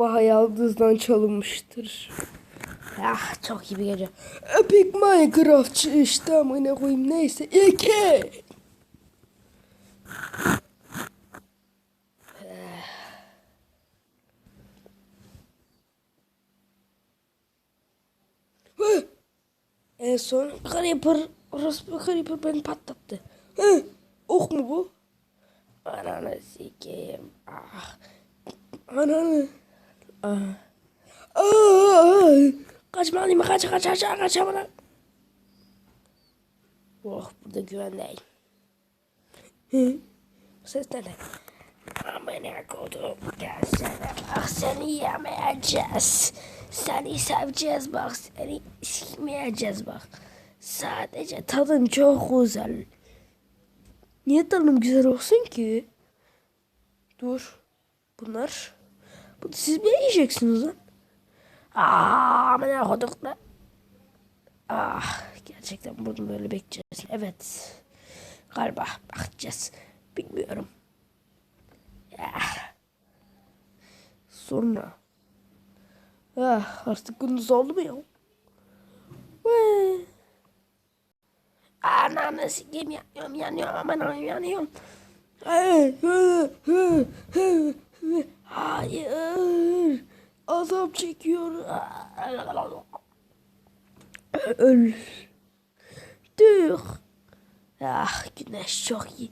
baba hayalınızdan çalınmıştır. Ah çok iyi bir gece. Epic Minecraftçı işte amına koyayım neyse. İki. En son Creeper, orospu Creeper beni patlattı. Hı. Ok mu bu? Ananı sikeyim. Ah. Ananı. Ah. Kaçmalıyım kaç kaç kaç kaç kaçamadan. Oh burada güvendeyim. Ses ne? Amına kodum gelsene bak seni yemeyeceğiz. Seni seveceğiz bak seni sikmeyeceğiz bak. Sadece tadın çok güzel. Niye tadım güzel olsun ki? Dur. Bunlar. Siz mi yiyeceksiniz lan? Aa, amına kodukla. Ah, gerçekten bunu böyle bekleyeceğiz. Evet. Galiba bakacağız. Bilmiyorum. Ah. Sonra. Ah, artık gündüz oldu mu ya? Vay. Ananı sikeyim yanıyorum yanıyorum aman yanıyorum. Hayır. Azap çekiyor. Öl. Dur. Ah güneş çok iyi.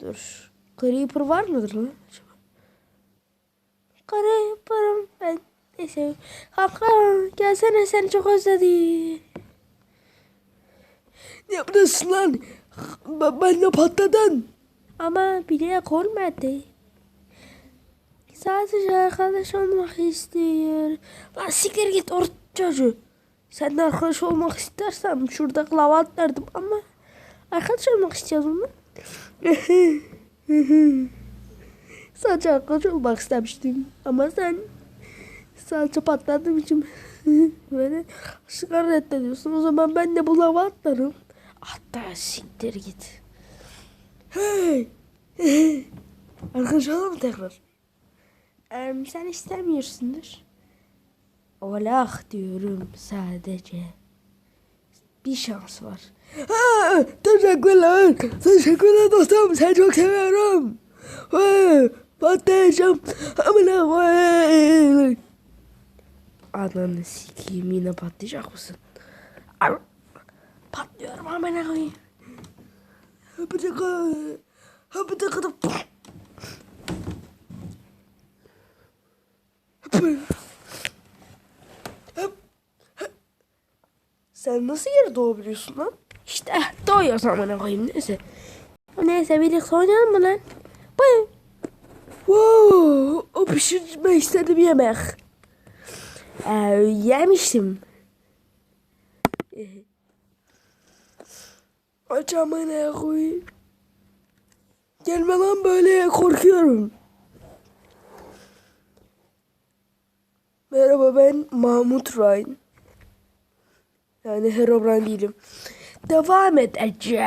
Dur. Creeper var mıdır lan? Creeper'ım ben. Neyse. Kanka gelsene seni çok özledim. Ne yapıyorsun lan? Ben, benle patladın. Ama bilerek olmadı. Sadece arkadaş olmak istiyor. Lan siktir git or çocuğu. Sen de arkadaş olmak istersen şurada klava atlardım ama arkadaş olmak istiyorum lan. Sadece arkadaş olmak istemiştim ama sen sadece patladığım için böyle sigara reddediyorsun. O zaman ben de bu lava atlarım. Hatta siktir git. Hey! Arkadaş olalım tekrar. Ee, sen istemiyorsundur. Olah diyorum sadece. Bir şans var. Ha, teşekkürler. Teşekkürler dostum. Seni çok seviyorum. Ha, patlayacağım. Amına koyayım. Ananı sikeyim yine patlayacak mısın? Patlıyorum amına koyayım. Hapıcık. Hapıcık. Sen nasıl geri doğabiliyorsun lan? İşte doğuyorsun amına koyayım neyse. Neyse birlikte oynayalım mı lan? Bu. Wow, o pişirme istediğim yemek. Ee, yemiştim. Aç amına koyayım. Gelme lan böyle Mahmut Ryan. Yani Herobrine değilim. Devam edecek.